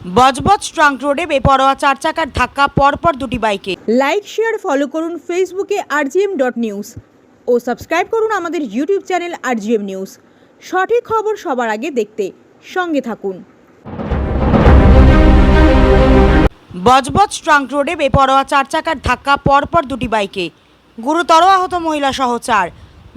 Budge Budge trunk রোডে বেপরোয়া চার চাকার ধাক্কা পরপর দুটি বাইকে। লাইক শেয়ার ফলো করুন ফেসবুকে আরজিএম ডট নিউজ। ও সাবস্ক্রাইব করুন আমাদের ইউটিউব চ্যানেল আরজিএম নিউজ। সঠিক খবর সবার আগে দেখতে সঙ্গে থাকুন। বজবজ ট্রাঙ্ক রোডে বেপরোয়া চার চাকার ধাক্কা পরপর দুটি বাইকে। গুরুতর আহত মহিলা সহ চার।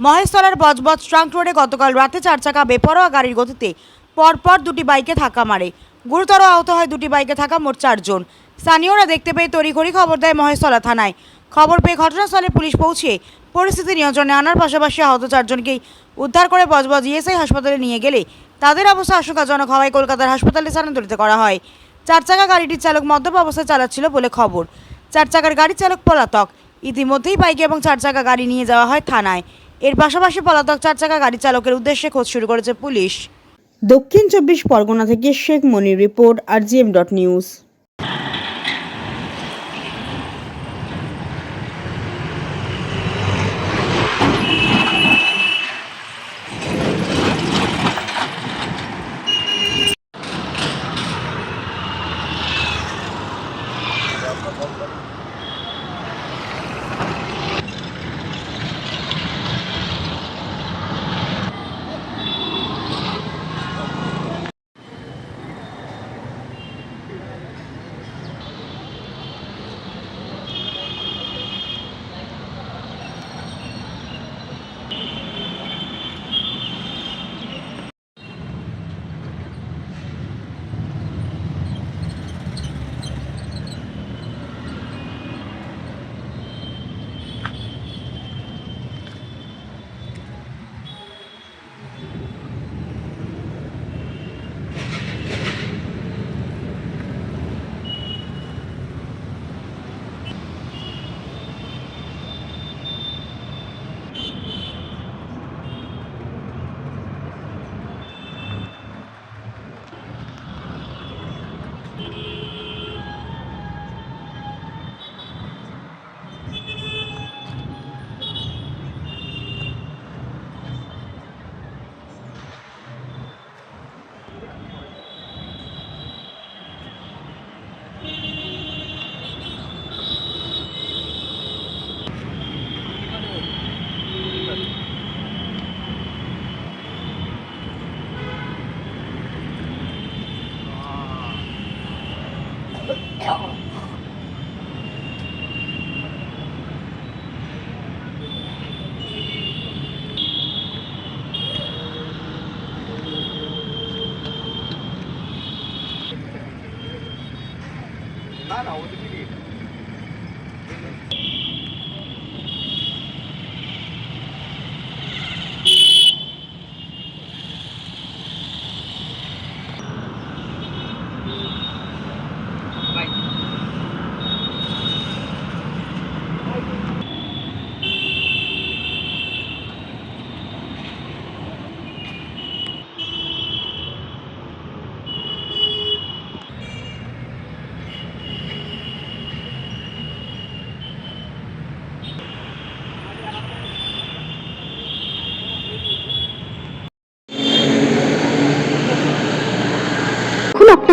মহেশতলার বজবজ ট্রাঙ্ক রোডে গতকাল রাতে চার চাকা বেপরোয়া গাড়ির গতিতে পরপর দুটি বাইকে ধাক্কা মারে। গুরুতর আহত হয় দুটি বাইকে থাকা মোট চারজন। স্থানীয়রা দেখতে পেয়ে তড়িঘড়ি খবর দেয় মহেশতলা থানায়। খবর পেয়ে ঘটনাস্থলে পুলিশ পৌঁছে পরিস্থিতি নিয়ন্ত্রণে আনার পাশাপাশি আহত চারজনকেই উদ্ধার করে বজবজ ইএসআই হাসপাতালে নিয়ে গেলে তাদের অবস্থা আশঙ্কাজনক হওয়ায় কলকাতার হাসপাতালে স্থানান্তরিত করা হয়। চার চাকা গাড়িটির চালক মদ্যপ অবস্থায় চালাচ্ছিল বলে খবর। চার চাকার গাড়ির চালক পলাতক। ইতিমধ্যেই বাইক এবং চার চাকা গাড়ি নিয়ে যাওয়া হয় থানায়। এর পাশাপাশি পলাতক চার চাকা গাড়ি চালকের উদ্দেশ্যে খোঁজ শুরু করেছে পুলিশ। দক্ষিণ চব্বিশ পরগনা থেকে Sheikh Monir report R GM dot news. এখন